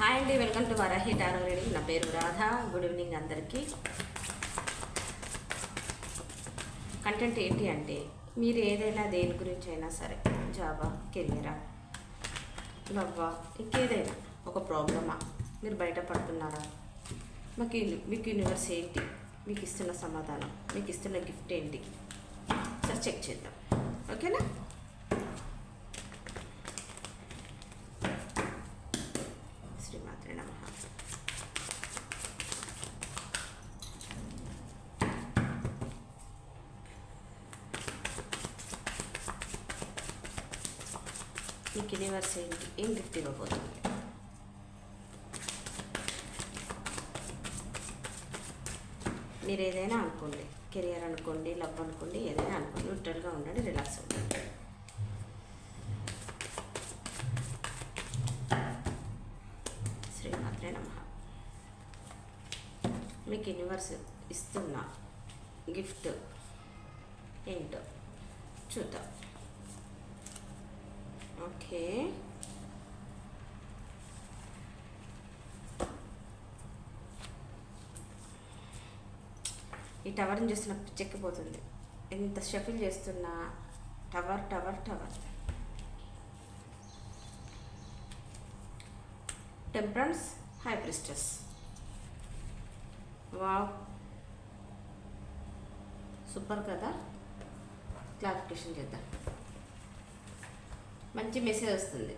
Hi అండి welcome to Varahi tarot reading నా పేరు రాధ. గుడ్ ఈవినింగ్ అందరికీ. కంటెంట్ ఏంటి అంటే మీరు ఏదైనా దేని గురించి అయినా సరే జాబా కెరియరా లవ్వా ఇంకేదైనా ఒక ప్రాబ్లమా? మీరు బయటపడుతున్నారా? మాకు మీకు యూనివర్స్ ఏంటి? మీకు ఇస్తున్న సమాధానం మీకు ఇస్తున్న గిఫ్ట్ ఏంటి? సరే చెక్ చేద్దాం. ఓకేనా శ్రీమాత్రే నమ మీకు యూనివర్స్ ఏంటి ఏం గిఫ్ట్ ఇవ్వబోతుంది మీరు ఏదైనా అనుకోండి కెరియర్ అనుకోండి లవ్ అనుకోండి ఏదైనా అనుకోండి న్యూట్రల్గా ఉండండి రిలాక్స్ ఉండండి శ్రీమాత్రే నమ మీకు యూనివర్స్ ఇస్తున్న గిఫ్ట్ ఏంటో చూద్దాం ఓకే. ఈ టవర్ని చూసిన చెక్కిపోతుంది ఎంత షఫిల్ చేస్తున్నా. Tower tower tower. Temperance high priestess. Wow. Super కదా. క్లారిఫికేషన్ చేద్దాం. మంచి మెసేజ్ వస్తుంది.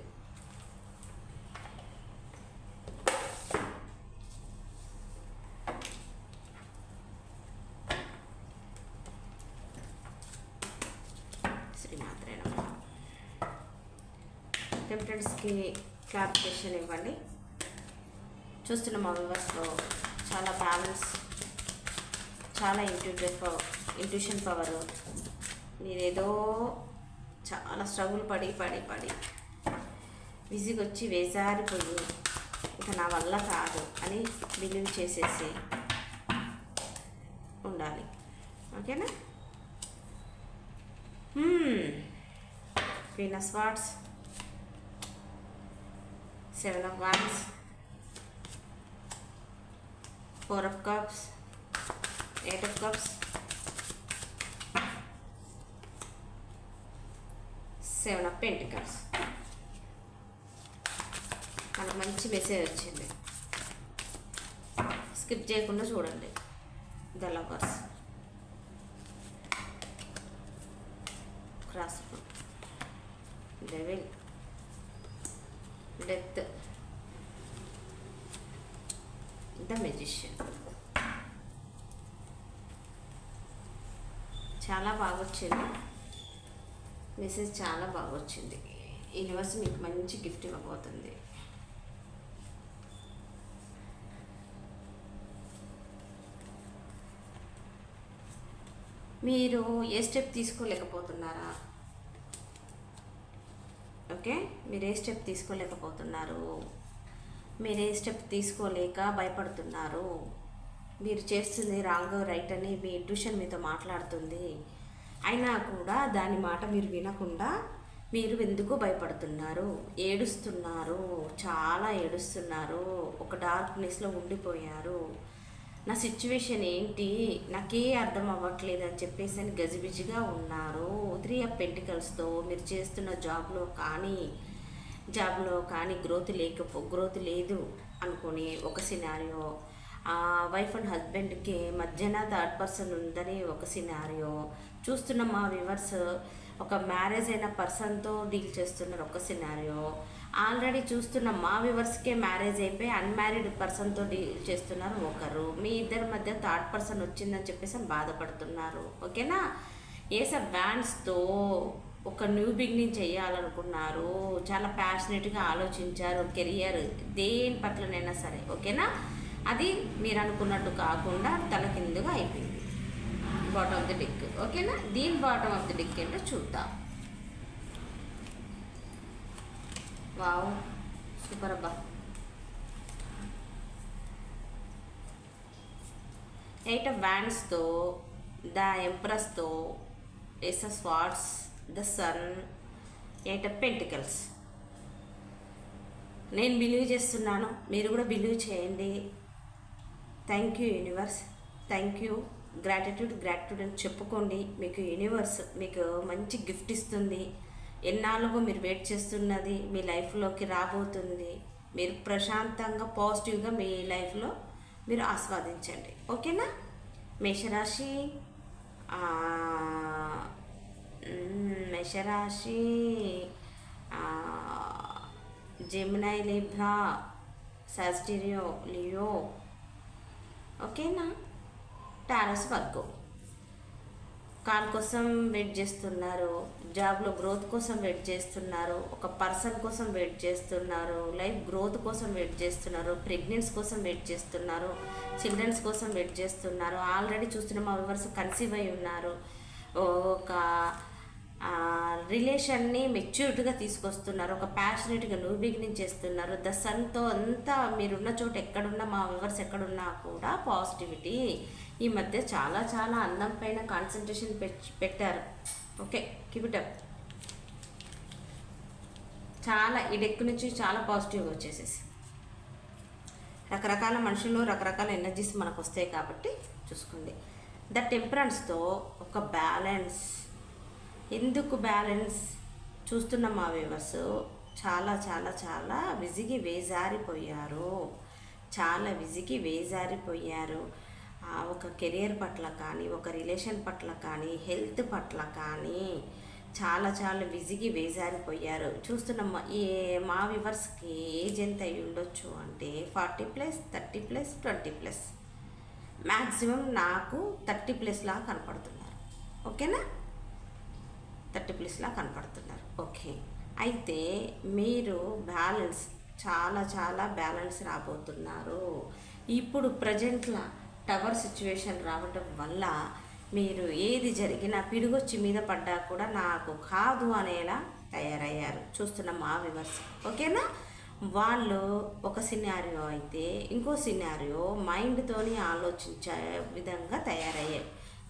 శ్రీమాత్రే నమ. టెంప్టెంట్స్కి క్లారిఫికేషన్ ఇవ్వండి. చూస్తున్న మా వ్యూవర్స్లో చాలా బ్యాలెన్స్ చాలా ఇంట్యూటివ్ పవర్ ఇంట్యూషన్ పవర్ మీరేదో చాలా స్ట్రగుల్ పడి పడి పడి. విసిగొచ్చి వచ్చి ఇక నా వల్ల కాదు అని బిలీవ్ చేసేసి ఉండాలి. ఓకేనా? Venus what's seven of wands. Four of cups. Eight of cups. Seven of pentacles మనకు మంచి మెసేజ్ వచ్చింది. స్కిప్ చేయకుండా చూడండి. The lovers. Cross devil death the magician. చాలా బాగా వచ్చింది. మెసేజ్ చాలా బాగా వచ్చింది యూనివర్స్ మీకు మంచి గిఫ్ట్ ఇవ్వబోతుంది. మీరు ఏ స్టెప్ తీసుకోలేకపోతున్నారా? ఓకే? మీరు ఏ స్టెప్ తీసుకోలేకపోతున్నారు? మీరు ఏ స్టెప్ తీసుకోలేక భయపడుతున్నారు? మీరు చేస్తుంది రాంగ్ రైట్ అని మీ ట్యూషన్ మీతో మాట్లాడుతుంది. అయినా కూడా దాని మాట మీరు వినకుండా మీరు ఎందుకు భయపడుతున్నారు? ఏడుస్తున్నారు. చాలా ఏడుస్తున్నారు. ఒక డార్క్నెస్లో ఉండిపోయారు. నా సిచ్యువేషన్ ఏంటి? నాకే అర్థం అవ్వట్లేదు అని చెప్పేసి అని గజిబిజిగా ఉన్నారు. త్రీ ఆఫ్ పెంటికల్స్తో మీరు చేస్తున్న జాబ్లో కానీ జాబ్లో కానీ గ్రోత్ లేకపో గ్రోత్ లేదు అనుకొని ఒక సినారియో వైఫ్ అండ్ హస్బెండ్కి మధ్యన థర్డ్ పర్సన్ ఉందని ఒక సినారియో. చూస్తున్న మా వివర్స్ ఒక మ్యారేజ్ అయిన పర్సన్తో డీల్ చేస్తున్నారు ఒక సినారియో. ఆల్రెడీ చూస్తున్న మా వివర్స్కే మ్యారేజ్ అయిపోయి అన్మ్యారీడ్ పర్సన్తో డీల్ చేస్తున్నారు ఒకరు. మీ ఇద్దరి మధ్య థర్డ్ పర్సన్ వచ్చిందని చెప్పేసి అని బాధపడుతున్నారు. ఓకేనా? ఏస బ్యాండ్స్తో ఒక న్యూ బిగినింగ్ చేయాలనుకున్నారు. చాలా ప్యాషనెట్గా ఆలోచించారు కెరియర్ దేని పట్లనైనా సరే. ఓకేనా? అది మీరు అనుకున్నట్టు కాకుండా తల కిందుగా అయిపోయింది. బాటమ్ ఆఫ్ ది డిక్ ఓకేనా? దీని బాటమ్ ఆఫ్ ది డిక్ ఏంటో చూద్దాం. వావ్ సూపర్ అబ్బా. ఎయిట్ ఆఫ్ బ్యాండ్స్తో the ఎంప్రెస్తో ace of swords the sun eight of pentacles నేను బిలీవ్ చేస్తున్నాను. మీరు కూడా బిలీవ్ చేయండి. Thank you universe thank you gratitude gratitude అని చెప్పుకోండి. మీకు యూనివర్స్ మీకు మంచి గిఫ్ట్ ఇస్తుంది. ఎన్నాళ్ళుగా మీరు వెయిట్ చేస్తున్నది మీ లైఫ్లోకి రాబోతుంది. మీరు ప్రశాంతంగా పాజిటివ్గా మీ లైఫ్లో మీరు ఆస్వాదించండి. ఓకేనా మేషరాశి? మేషరాశి? ఆ, జెమినై లిబ్రా సాస్టిరియో లియో ఓకేనా? Taurus work. కాల్ కోసం వెయిట్ చేస్తున్నారు. జాబ్లో గ్రోత్ కోసం వెయిట్ చేస్తున్నారు. ఒక పర్సన్ కోసం వెయిట్ చేస్తున్నారు. లైఫ్ గ్రోత్ కోసం వెయిట్ చేస్తున్నారు. ప్రెగ్నెన్స్ కోసం వెయిట్ చేస్తున్నారు. చిల్డ్రన్స్ కోసం వెయిట్ చేస్తున్నారు. ఆల్రెడీ చూస్తున్న మా వివర్స్ కన్సీవ్ అయి ఉన్నారు. ఒక రిలేషన్ని మెచ్యూర్డ్గా తీసుకొస్తున్నారు. ఒక ప్యాషనెట్గా న్యూ బిగినింగ్ చేస్తున్నారు. ద సన్తో అంతా మీరున్న చోట ఎక్కడున్నా మా వివర్స్ ఎక్కడున్నా కూడా పాజిటివిటీ ఈ మధ్య చాలా చాలా అందం పైన కాన్సన్ట్రేషన్ పెట్టారు. ఓకే కిపిటప్ చాలా ఈ డెక్ నుంచి చాలా పాజిటివ్గా వచ్చేసేసి. రకరకాల మనుషులు రకరకాల ఎనర్జీస్ మనకు వస్తాయి కాబట్టి చూసుకోండి. ద టెంపరెన్స్తో ఒక బ్యాలెన్స్ ఎందుకు బ్యాలెన్స్ చూస్తున్న మా వ్యూవర్స్? చాలా చాలా చాలా విజిగి వేజారిపోయారు. చాలా విజిగి వేజారిపోయారు. ఒక కెరియర్ పట్ల కానీ ఒక రిలేషన్ పట్ల కానీ హెల్త్ పట్ల కానీ చాలా చాలా విసిగి వేజారిపోయారు. చూస్తున్న మా- ఏ మా వివర్స్కి ఏజ్ ఎంత అయి ఉండొచ్చు అంటే forty plus thirty plus twenty plus. Maximum నాకు థర్టీ ప్లస్లా కనపడుతున్నారు. ఓకేనా? థర్టీ ప్లస్లా కనపడుతున్నారు. ఓకే. అయితే మీరు బ్యాలెన్స్ చాలా చాలా బ్యాలెన్స్ రాబోతున్నారు. ఇప్పుడు ప్రజెంట్లా టవర్ సిచ్యువేషన్ రావటం వల్ల మీరు ఏది జరిగినా పిడుగొచ్చి మీద పడ్డా కూడా నాకు కాదు అనేలా తయారయ్యారు. చూస్తున్న మా వివర్స్ ఓకేనా? వాళ్ళు ఒక సినారియో అయితే ఇంకో సినారియో మైండ్తోని ఆలోచించే విధంగా తయారయ్యాయి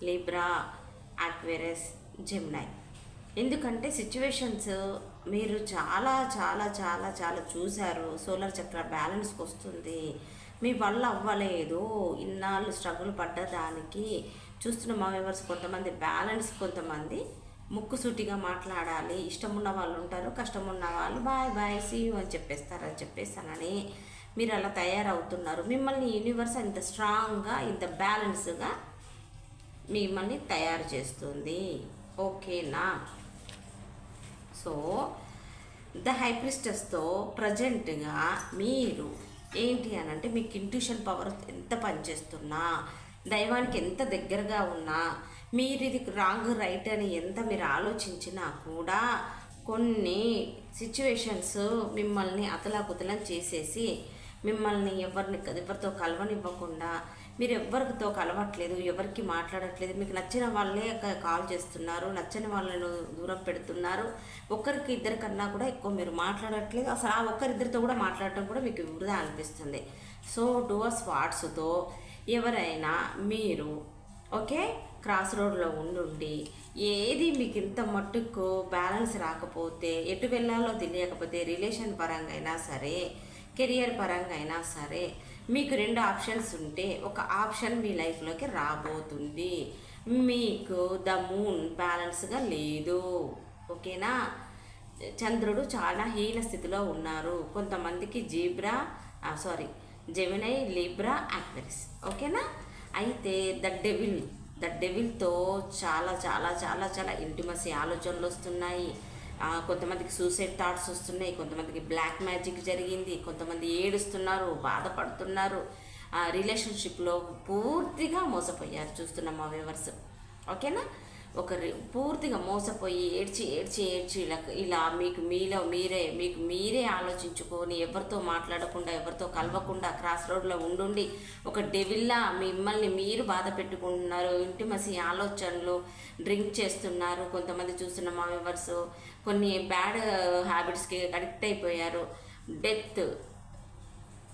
లిబ్రా అక్వేరస్ జెమ్నై ఎందుకంటే సిచ్యువేషన్స్ మీరు చాలా చాలా చాలా చాలా చూశారు. సోలార్ చక్ర బ్యాలెన్స్కి వస్తుంది మీ వల్ల అవ్వలేదు. ఇన్నాళ్ళు స్ట్రగుల్ పడ్డ దానికి చూస్తున్న మా వ్యూవర్స్ కొంతమంది బ్యాలెన్స్ కొంతమంది ముక్కుసూటిగా మాట్లాడాలి. ఇష్టం ఉన్న వాళ్ళు ఉంటారు కష్టం ఉన్న వాళ్ళు బాయ్ బాయ్ సీ యూ అని చెప్పేస్తారని చెప్పేస్తానని మీరు అలా తయారవుతున్నారు. మిమ్మల్ని యూనివర్స్ ఇంత స్ట్రాంగ్గా ఇంత బ్యాలెన్స్గా మిమ్మల్ని తయారు చేస్తుంది. ఓకేనా సో ద హైప్రిస్టెస్తో ప్రజెంట్గా మీరు ఏంటి అని అంటే మీకు ఇంట్యూషన్ పవర్ ఎంత పనిచేస్తున్నా దైవానికి ఎంత దగ్గరగా ఉన్నా మీరు ఇది రాంగ్ రైట్ అని ఎంత మీరు ఆలోచించినా కూడా కొన్ని సిచ్యువేషన్స్ మిమ్మల్ని అతలాకుతలం చేసేసి మిమ్మల్ని ఎవరిని ఎవరితో కలవనివ్వకుండా మీరు ఎవరితో కలవట్లేదు ఎవరికి మాట్లాడట్లేదు. మీకు నచ్చిన వాళ్ళే కాల్ చేస్తున్నారు నచ్చని వాళ్ళను దూరం పెడుతున్నారు. ఒక్కరికి ఇద్దరి కన్నా కూడా ఎక్కువ మీరు మాట్లాడట్లేదు. అసలు ఆ ఒక్కరిద్దరితో కూడా మాట్లాడటం కూడా మీకు వృధా అనిపిస్తుంది. సో డూవర్స్ వాట్స్తో ఎవరైనా మీరు ఓకే క్రాస్ రోడ్లో ఉండుండి ఏది మీకు ఇంత మట్టుకు బ్యాలెన్స్ రాకపోతే ఎటు వెళ్ళాలో తెలియకపోతే రిలేషన్ పరంగా అయినా సరే కెరియర్ పరంగా అయినా సరే మీకు రెండు ఆప్షన్స్ ఉంటే ఒక ఆప్షన్ మీ లైఫ్లోకి రాబోతుంది. మీకు ద మూన్ బ్యాలెన్స్గా లేదు. ఓకేనా? చంద్రుడు చాలా హీన స్థితిలో ఉన్నారు. కొంతమందికి zebra sorry Gemini Libra Aquarius ఓకేనా? అయితే ద డెవిల్ ద డెవిల్తో చాలా చాలా చాలా చాలా ఇంటిమసీ ఆలోచనలు వస్తున్నాయి. కొంతమందికి సూసైడ్ థాట్స్ వస్తున్నాయి కొంతమందికి బ్లాక్ మ్యాజిక్ జరిగింది కొంతమంది ఏడుస్తున్నారు బాధపడుతున్నారు. ఆ రిలేషన్షిప్లో పూర్తిగా మోసపోయారు చూస్తున్నాం మా వ్యూవర్స్ ఓకేనా ఒక పూర్తిగా మోసపోయి ఏడ్చి ఏడ్చి ఏడ్చి ఇలా ఇలా మీకు మీలో మీరే మీకు మీరే ఆలోచించుకొని ఎవరితో మాట్లాడకుండా ఎవరితో కలవకుండా క్రాస్ రోడ్లో ఉండుండి ఒక డెవిల్లా మిమ్మల్ని మీరు బాధ పెట్టుకుంటున్నారు ఇంటిమసి ఆలోచనలు డ్రింక్ చేస్తున్నారు కొంతమంది చూస్తున్న మా వివర్స్ కొన్ని బ్యాడ్ హ్యాబిట్స్కి అడిక్ట్ అయిపోయారు. డెత్.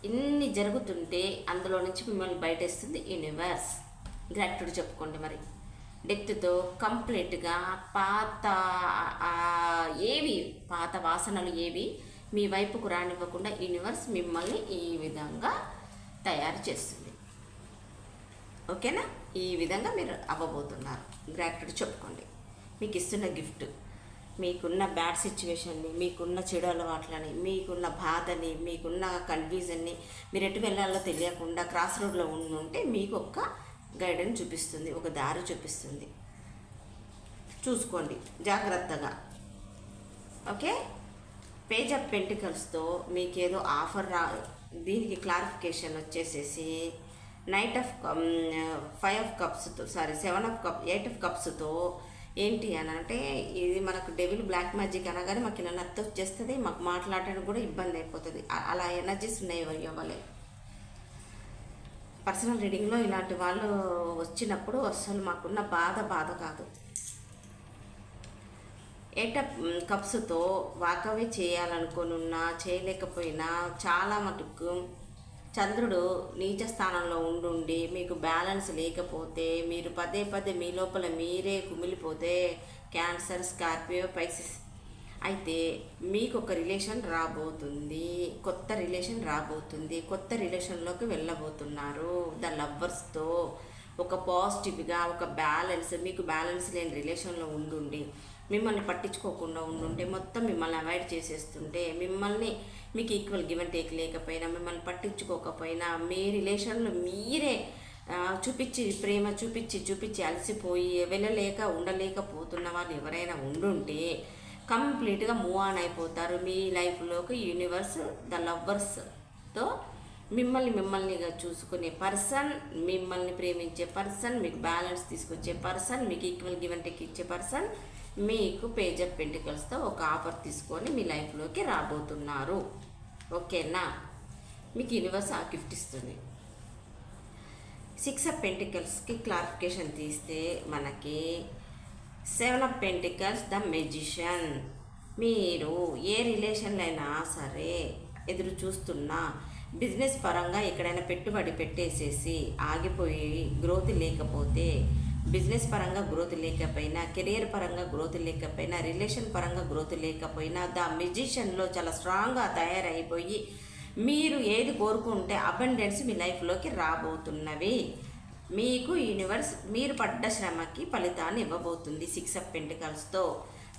ఇన్ని జరుగుతుంటే అందులో నుంచి మిమ్మల్ని బయటేస్తుంది యూనివర్స్. గ్రాట్యుడ్ చెప్పుకోండి మరి. డెత్తో కంప్లీట్గా పాత ఏవి పాత వాసనలు ఏవి మీ వైపుకు రానివ్వకుండా యూనివర్స్ మిమ్మల్ని ఈ విధంగా తయారు చేస్తుంది. ఓకేనా? ఈ విధంగా మీరు అవ్వబోతున్నారు. గ్రాట్యుడ్ చెప్పుకోండి. మీకు ఇస్తున్న గిఫ్ట్. మీకున్న బ్యాడ్ సిచ్యువేషన్ని మీకున్న చెడు అలవాట్లని మీకున్న బాధని మీకున్న కన్ఫ్యూజన్ని మీరు ఎటు వెళ్ళాలో తెలియకుండా క్రాస్ రోడ్లో ఉంటే మీకు ఒక గైడెన్స్ చూపిస్తుంది ఒక దారి చూపిస్తుంది. చూసుకోండి జాగ్రత్తగా. ఓకే? పేజ్ ఆఫ్ పెంటికల్స్తో మీకేదో ఆఫర్ రా దీనికి క్లారిఫికేషన్ వచ్చేసేసి knight of five of కప్స్తో sorry seven of cup eight of కప్స్తో ఏంటి అని అంటే ఇది మనకు డెవిల్ బ్లాక్ మ్యాజిక్ అనగానే మాకు ఇలా నత్త వచ్చేస్తుంది మాకు మాట్లాడడానికి కూడా ఇబ్బంది అయిపోతుంది. అలా ఎనర్జీస్ ఉన్నాయి ఇవ్వలే పర్సనల్ రీడింగ్లో ఇలాంటి వాళ్ళు వచ్చినప్పుడు అసలు మాకున్న బాధ బాధ కాదు. ఏట కప్స్తో వాకవే చేయాలనుకోనున్నా చేయలేకపోయినా చాలా మటుకు చంద్రుడు నీచ స్థానంలో ఉండుండి మీకు బ్యాలెన్స్ లేకపోతే మీరు పదే పదే మీ లోపల మీరే కుమిలిపోతే క్యాన్సర్ స్కార్పియో పైసిస్ అయితే మీకు ఒక రిలేషన్ రాబోతుంది. కొత్త రిలేషన్ రాబోతుంది. కొత్త రిలేషన్లోకి వెళ్ళబోతున్నారు. ద లవ్వర్స్తో ఒక పాజిటివ్గా ఒక బ్యాలెన్స్ మీకు బ్యాలెన్స్ లేని రిలేషన్లో ఉండుండి. మిమ్మల్ని పట్టించుకోకుండా ఉండుంటే మొత్తం మిమ్మల్ని అవాయిడ్ చేసేస్తుంటే మిమ్మల్ని మీకు ఈక్వల్ గివ్ అండ్ టేక్ లేకపోయినా మిమ్మల్ని పట్టించుకోకపోయినా మీ రిలేషన్లో మీరే చూపించి ప్రేమ చూపించి చూపించి అలసిపోయి వెళ్ళలేక ఉండలేకపోతున్న వాళ్ళు ఎవరైనా ఉండుంటే కంప్లీట్గా మూవ్ ఆన్ అయిపోతారు. మీ లైఫ్లోకి యూనివర్స్ ద లవ్వర్స్తో మిమ్మల్ని మిమ్మల్నిగా చూసుకునే పర్సన్ మిమ్మల్ని ప్రేమించే పర్సన్ మీకు బ్యాలెన్స్ తీసుకొచ్చే పర్సన్ మీకు ఈక్వల్ గివ్ అండ్ టేక్ ఇచ్చే పర్సన్ మీకు పేజ్ ఆఫ్ పెంటికల్స్తో ఒక ఆఫర్ తీసుకొని మీ లైఫ్లోకి రాబోతున్నారు. ఓకేనా మీకు యూనివర్స్ ఆ గిఫ్ట్ ఇస్తుంది సిక్స్ ఆఫ్ పెంటికల్స్కి క్లారిఫికేషన్ తీస్తే మనకి seven of pentacles the magician మీరు ఏ రిలేషన్లో అయినా సరే ఎదురు చూస్తున్నా బిజినెస్ పరంగా ఎక్కడైనా పెట్టుబడి పెట్టేసేసి ఆగిపోయి గ్రోత్ లేకపోతే బిజినెస్ పరంగా గ్రోత్ లేకపోయినా కెరియర్ పరంగా గ్రోత్ లేకపోయినా రిలేషన్ పరంగా గ్రోత్ లేకపోయినా ద మ్యూజిషియన్లో చాలా స్ట్రాంగ్గా తయారైపోయి మీరు ఏది కోరుకుంటే అబండెన్స్ మీ లైఫ్లోకి రాబోతున్నవి. మీకు యూనివర్స్ మీరు పడ్డ శ్రమకి ఫలితాన్ని ఇవ్వబోతుంది six of పెంటికల్స్తో.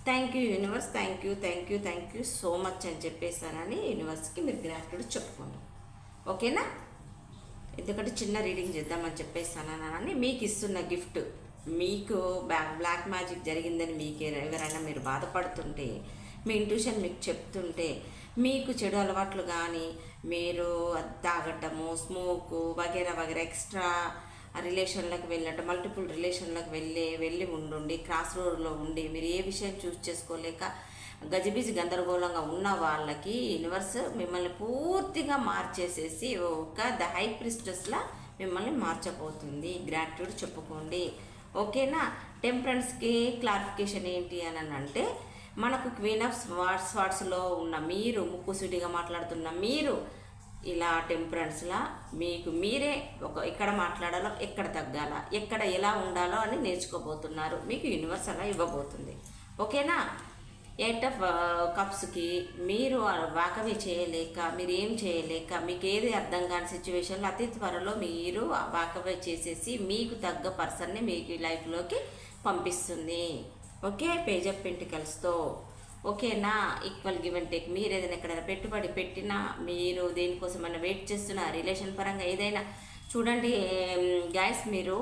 Thank you universe thank you thank you thank you so much అని చెప్పేసానని యూనివర్స్కి మీరు గ్రాట్యూడ్ చెప్పుకోండి. ఓకేనా? ఎందుకంటే చిన్న రీడింగ్ చేద్దామని చెప్పేస్తానని మీకు ఇస్తున్న గిఫ్ట్. మీకు బ్లాక్ బ్లాక్ మ్యాజిక్ జరిగిందని మీకు ఎవరైనా మీరు బాధపడుతుంటే మీ ఇంట్యూషన్ మీకు చెప్తుంటే మీకు చెడు అలవాట్లు కానీ మీరు అది తాగటము స్మోకు వగేరా వగేరా ఎక్స్ట్రా రిలేషన్లకు వెళ్ళటం మల్టిపుల్ రిలేషన్లకు వెళ్ళి వెళ్ళి ఉండుండి క్రాస్ రోడ్లో ఉండి మీరు ఏ విషయం చూస్ చేసుకోలేక గజిబిజి గందరగోళంగా ఉన్న వాళ్ళకి యూనివర్స్ మిమ్మల్ని పూర్తిగా మార్చేసేసి ఒక ద హై ప్రిస్టస్లా మిమ్మల్ని మార్చబోతుంది. గ్రాట్యూడ్ చెప్పుకోండి. ఓకేనా? టెంపరెన్స్కి క్లారిఫికేషన్ ఏంటి అని అంటే మనకు క్వీన్ ఆఫ్ స్వార్ట్స్ స్వార్ట్స్లో ఉన్న మీరు ముక్కుసూటిగా మాట్లాడుతున్న మీరు ఇలా టెంపరెన్స్లా మీకు మీరే ఒక ఎక్కడ మాట్లాడాలో ఎక్కడ తగ్గాల ఎక్కడ ఎలా ఉండాలో అని నేర్చుకోబోతున్నారు. మీకు యూనివర్స్ అలా ఇవ్వబోతుంది. ఓకేనా? ఎయిట్ ఆఫ్ కప్స్కి మీరు వాకవి చేయలేక మీరు ఏం చేయలేక మీకు ఏది అర్థం కాని సిచ్యువేషన్లో అతి త్వరలో మీరు వాకవి చేసేసి మీకు తగ్గ పర్సన్ని మీకు లైఫ్లోకి పంపిస్తుంది. ఓకే? పేజ్ ఆఫ్ పెంటికల్స్తో ఓకేనా ఈక్వల్ గివ్ అండ్ టేక్ మీరు ఏదైనా ఎక్కడైనా పెట్టుబడి పెట్టినా మీరు దేనికోసమైనా వెయిట్ చేస్తున్నా రిలేషన్ పరంగా ఏదైనా చూడండి గ్యాస్ మీరు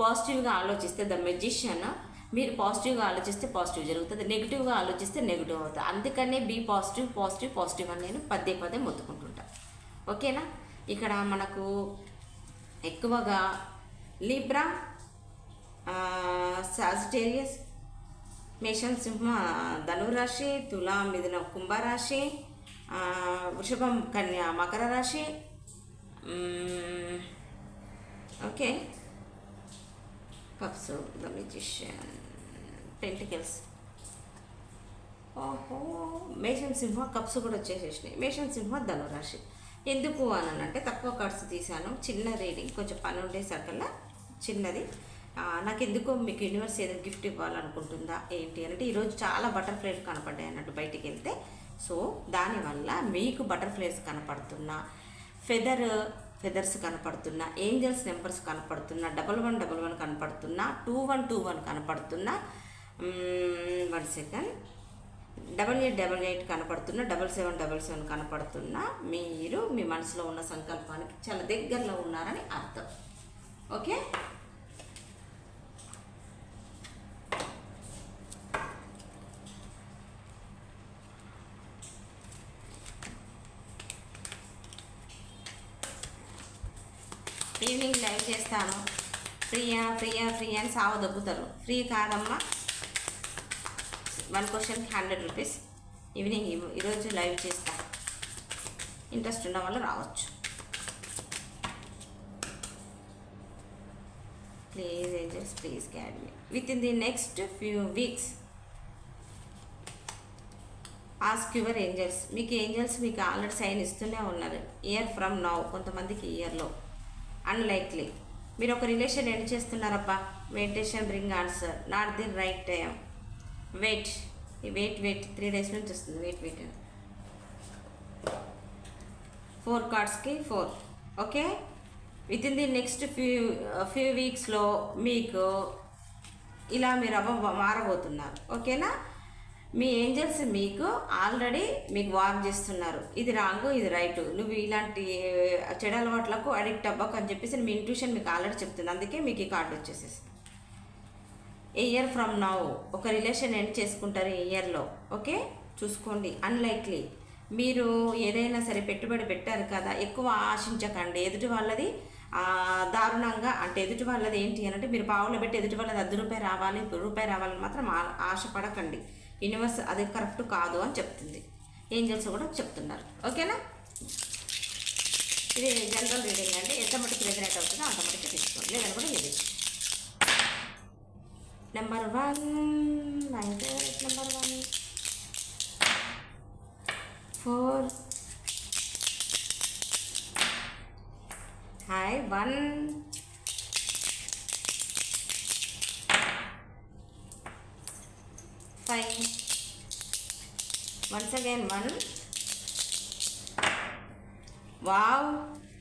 పాజిటివ్గా ఆలోచిస్తే ద మెజిషియన్ మీరు పాజిటివ్గా ఆలోచిస్తే పాజిటివ్ జరుగుతుంది నెగిటివ్గా ఆలోచిస్తే నెగిటివ్ అవుతుంది. అందుకనే బీ పాజిటివ్ పాజిటివ్ పాజిటివ్ అని నేను పదే పదే మొత్తుకుంటుంటా. ఓకేనా? ఇక్కడ మనకు ఎక్కువగా లిబ్రా సాజిటేరియస్ మేషం సింహ ధనురాశి తులా మిథున కుంభరాశి వృషభం కన్యా మకర రాశి okay. Cups the magician pentacles ఓహో మేషం సింహ కప్స్ కూడా వచ్చేసేసినాయి. మేషన్ సింహ ధనురాశి. ఎందుకు అని అంటే తక్కువ కార్డ్స్ తీశాను. చిన్న రీడింగ్ కొంచెం పని ఉండేసరికల్లా చిన్నది. నాకు ఎందుకో మీకు యూనివర్స్ ఏదో గిఫ్ట్ ఇవ్వాలనుకుంటుందా ఏంటి అంటే ఈరోజు చాలా బటర్ఫ్లైస్ కనపడ్డాయి అన్నట్టు బయటికి వెళ్తే. సో దానివల్ల మీకు బటర్ఫ్లైస్ కనపడుతున్నా. ఫెదర్ ఫెదర్స్ కనపడుతున్న ఏంజల్స్ నెంబర్స్ కనపడుతున్న డబల్ వన్ డబల్ వన్ కనపడుతున్న టూ వన్ టూ వన్ కనపడుతున్న one second. Double eight double eight కనపడుతున్న డబల్ సెవెన్ డబల్ సెవెన్ కనపడుతున్న. మీరు మీ మనసులో ఉన్న సంకల్పానికి చాలా దగ్గరలో ఉన్నారని అర్థం. ఓకే ఈవినింగ్ లైవ్ చేస్తాను ఫ్రీయా ఫ్రీ అని సావ దొబ్బుతారు ఫ్రీ కాదమ్మా వన్ క్వశ్చన్కి హండ్రెడ్ రూపీస్ ఈవినింగ్ ఈరోజు లైవ్ చేస్తా ఇంట్రెస్ట్ ఉన్న వాళ్ళు రావచ్చు please angels please guide me with in the next few weeks ask your angels మీకు ఏంజల్స్ మీకు ఆల్రెడీ సైన్ ఇస్తూనే ఉన్నారు. ఇయర్ ఫ్రమ్ నౌ కొంతమందికి ఇయర్లో అన్లైక్లీ మీరు ఒక relation end చేస్తున్నారప్పా meditation bring answer not the right time wait wait wait three days నుంచి వస్తుంది. Wait wait four కార్డ్స్కి four okay with in the next few few వీక్స్లో మీకు ఇలా మీరు అవ్వ మారబోతున్నారు. ఓకేనా మీ ఏంజల్స్ మీకు ఆల్రెడీ మీకు వార్న్ చేస్తున్నారు. ఇది రాంగ్ ఇది రైట్. నువ్వు ఇలాంటి చెడు అలవాట్లకు అడిక్ట్ అవ్వకు అని చెప్పేసి మీ ఇంట్యూషన్ మీకు ఆల్రెడీ చెప్తుంది అందుకే మీకు ఈ కార్డు వచ్చేసేసి. A year from now. ఒక రిలేషన్ ఎండ్ చేసుకుంటారు ఈ ఇయర్లో. ఓకే? చూసుకోండి. అన్లైక్లీ మీరు ఏదైనా సరే పెట్టుబడి పెట్టారు కదా ఎక్కువ ఆశించకండి. ఎదుటి వాళ్ళది దారుణంగా అంటే ఎదుటి వాళ్ళది ఏంటి అని అంటే మీరు పావులో పెట్టి ఎదుటి వాళ్ళది అర్ధ రూపాయి రావాలి రూపాయి రావాలని మాత్రం ఆశపడకండి. యూనివర్స్ అది కరెక్ట్ కాదు అని చెప్తుంది. ఏంజల్స్ కూడా చెప్తున్నారు. ఓకేనా? ఇది జనరల్ రీడింగ్ అండి. ఎంత మటుకు రెజనేట్ అవుతుందో అంత మటుకు తీసుకోండి. లేదని కూడా ఇది number one my favourite number one four hi one five once again one wow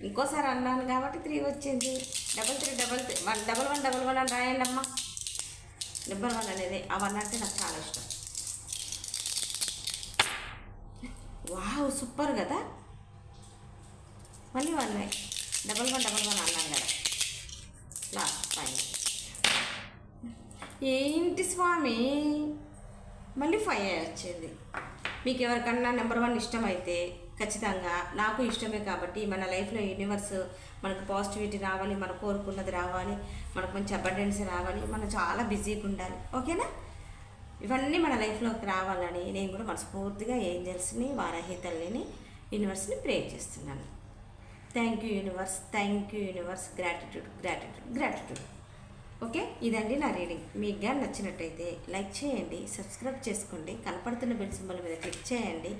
ఇంకోసారి అన్నాను కాబట్టి త్రీ వచ్చింది. Double three double three one double one double one అని రాయండి అమ్మా. డబల్ వన్ అనేది ఆ వన్ అంటే నాకు చాలా ఇష్టం. వావ్ సూపర్ కదా. మళ్ళీ one double one double one అన్నాను కదా. లాస్ట్ ఫైన్ ఏంటి స్వామి? మళ్ళీ ఫైవ్ వచ్చింది. మీకు ఎవరికన్నా నెంబర్ వన్ ఇష్టమైతే ఖచ్చితంగా నాకు ఇష్టమే కాబట్టి మన లైఫ్లో యూనివర్స్ మనకు పాజిటివిటీ రావాలి మనం కోరుకున్నది రావాలి మనకు మంచి అబండెన్స్ రావాలి మనం చాలా బిజీగా ఉండాలి. ఓకేనా? ఇవన్నీ మన లైఫ్లోకి రావాలని నేను కూడా మనస్ఫూర్తిగా ఏంజల్స్ని వారాహి తల్లిని యూనివర్స్ని ప్రే చేస్తున్నాను. Thank you universe thank you universe gratitude gratitude gratitude. Okay? ఇదండి నా రీడింగ్. మీకు కానీ నచ్చినట్టయితే లైక్ చేయండి సబ్స్క్రైబ్ చేసుకోండి కనపడుతున్న బెల్ సింబల్ మీద క్లిక్ చేయండి.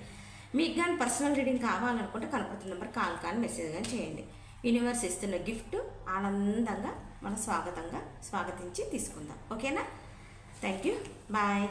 మీకు కానీ పర్సనల్ రీడింగ్ కావాలనుకుంటే కనపడుతున్న నెంబర్ కాల్ కానీ మెసేజ్ కానీ చేయండి. యూనివర్స్ ఇస్తున్న గిఫ్ట్ ఆనందంగా మన స్వాగతంగా స్వాగతించి తీసుకుందాం. ఓకేనా? Thank you. బాయ్.